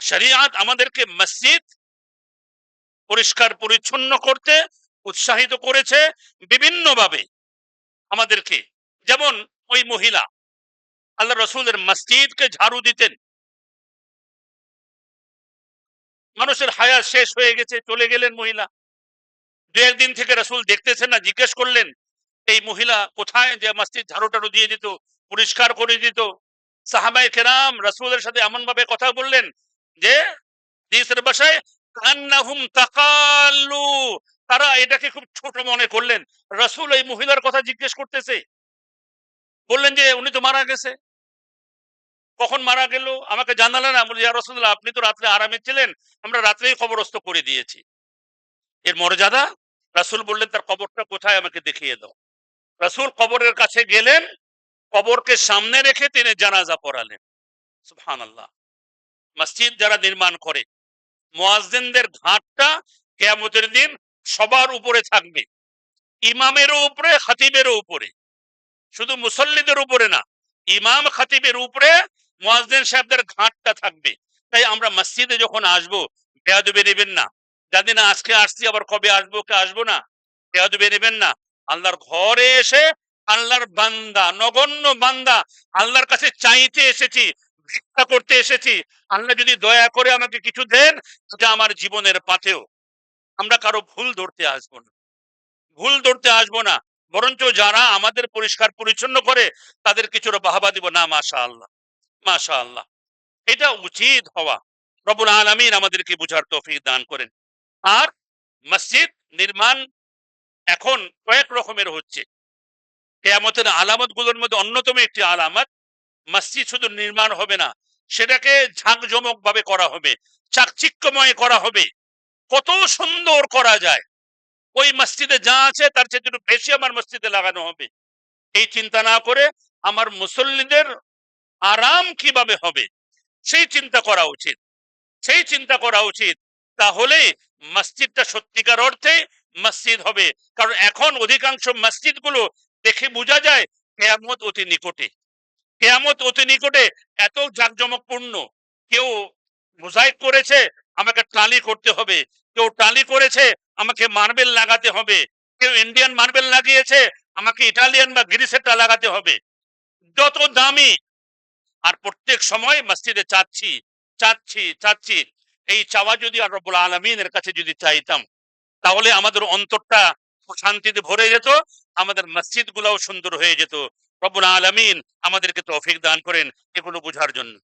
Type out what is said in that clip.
শরিয়াত আমাদেরকে মসজিদ পরিষ্কার, পরিচ্ছন্ন করতে, উৎসাহিত করেছে বিভিন্নভাবে আমাদেরকে। যেমন ওই মহিলা, আল্লাহ রসুলের মসজিদকে ঝাড়ু দিতেন। মানুষের হায়া শেষ হয়ে গেছে, চলে গেলেন মহিলা। দু একদিন থেকে রসুল দেখতেছেন না, জিজ্ঞেস করলেন, এই মহিলা কোথায়? যে মসজিদ ঝাড়ু টাড়ু দিয়ে দিত, পরিষ্কার করে দিত। সাহাবাই কেরাম রসুলের সাথে এমন ভাবে কথা বললেন যে দিসের বাসায় কান্নাহুম তাকাল্লু, তারা এটাকে খুব ছোট মনে করলেন। রসুল এই মহিলার কথা জিজ্ঞেস করতেছে। বললেন যে, উনি তো মারা গেছে। কখন মারা গেল? আমাকে জানালেন। না বলি রসুল্লাহ আপনি তো রাত্রে আরামে ছিলেন। আমরা রাত্রেই খবরস্থ করে দিয়েছি। এর মর্যাদা? রাসুল বললেন, তার কবরটা কোথায় আমাকে দেখিয়ে দাও। রাসুল কবরের কাছে গেলেন। কবরকে সামনে রেখে তিনি জানাজা পড়ালেন। সুহান আল্লাহ মসজিদ যারা নির্মাণ করে মোয়াজদিনদের ঘাটটা কেয়ামতের দিন সবার উপরে থাকবে। ইমামেরও উপরে, খাতিবেরও উপরে। শুধু মুসল্লিদের উপরে না, ইমাম, খাতিবের উপরে মোয়াজদিন সাহেবদের ঘাটটা থাকবে। তাই আমরা মসজিদে যখন আসব, বেয়াদবে নেবেন না। জানি না আজকে আসছি, আবার কবে আসব, কে আসব না। বেয়াদবে নেবেন না। আল্লাহর ঘরে এসে, আল্লাহর বান্দা, নগণ্য বান্দা, আল্লাহর কাছে চাইতে এসেছি। ভিক্ষা করতে এসেছি। আল্লাহ যদি দয়া করে আমাকে কিছু দেন, সেটা আমার জীবনের পাথেও আমরা কারও ভুল ধরতে আসব না। ভুল ধরতে আসব না। বরঞ্চ যারা আমাদের পরিষ্কার পরিচ্ছন্ন করে, তাদের কিছুটা বাহাবা দিব না মাশা আল্লাহ মাশা আল্লাহ এটা উচিত হওয়া। রবুল আলমিন আমাদেরকে বুঝার তৌফিক দান করেন। আর মসজিদ নির্মাণ এখন কয়েক রকমের হচ্ছে। কেয়ামতের আলামতগুলোর মধ্যে অন্যতম একটি আলামত মসজিদ শুধু নির্মাণ হবে না, সেটাকে ঝাঁকজমক ভাবে করা হবে, চাকচিক্যময় করা হবে। কত সুন্দর করা যায়। ওই মসজিদে যা আছে, তার চেয়ে একটু বেশি আমার মসজিদে লাগানো হবে। এই চিন্তা না করে আমার মুসল্লিদের আরাম কীভাবে হবে, সেই চিন্তা করা উচিত। সেই চিন্তা করা উচিত, তাহলে মসজিদটা সত্যিকার অর্থে মসজিদ হবে। কারণ এখন অধিকাংশ মসজিদগুলো দেখে বোঝা যায়, কেয়ামত অতি নিকটে। কেয়ামত অতি নিকটে এত জাঁকজমকপূর্ণ। কেউ মোজাইক করেছে, আমাকে টালি করতে হবে। কেউ টালি করেছে, আমাকে মার্বেল লাগাতে হবে। কেউ ইন্ডিয়ান মার্বেল লাগিয়েছে, আমাকে ইটালিয়ান বা গ্রিসেরটা লাগাতে হবে। যত দামি, আর প্রত্যেক সময় মসজিদে চাচ্ছি চাচ্ছি চাচ্ছি। এই চাওয়া যদি আর রব্বুল আলমিনের কাছে যদি চাইতাম, তাহলে আমাদের অন্তরটা শান্তিতে ভরে যেত, আমাদের মসজিদ গুলাও সুন্দর হয়ে যেত। রব্বুল আলমিন আমাদেরকে তৌফিক দান করেন এগুলো বোঝার জন্য।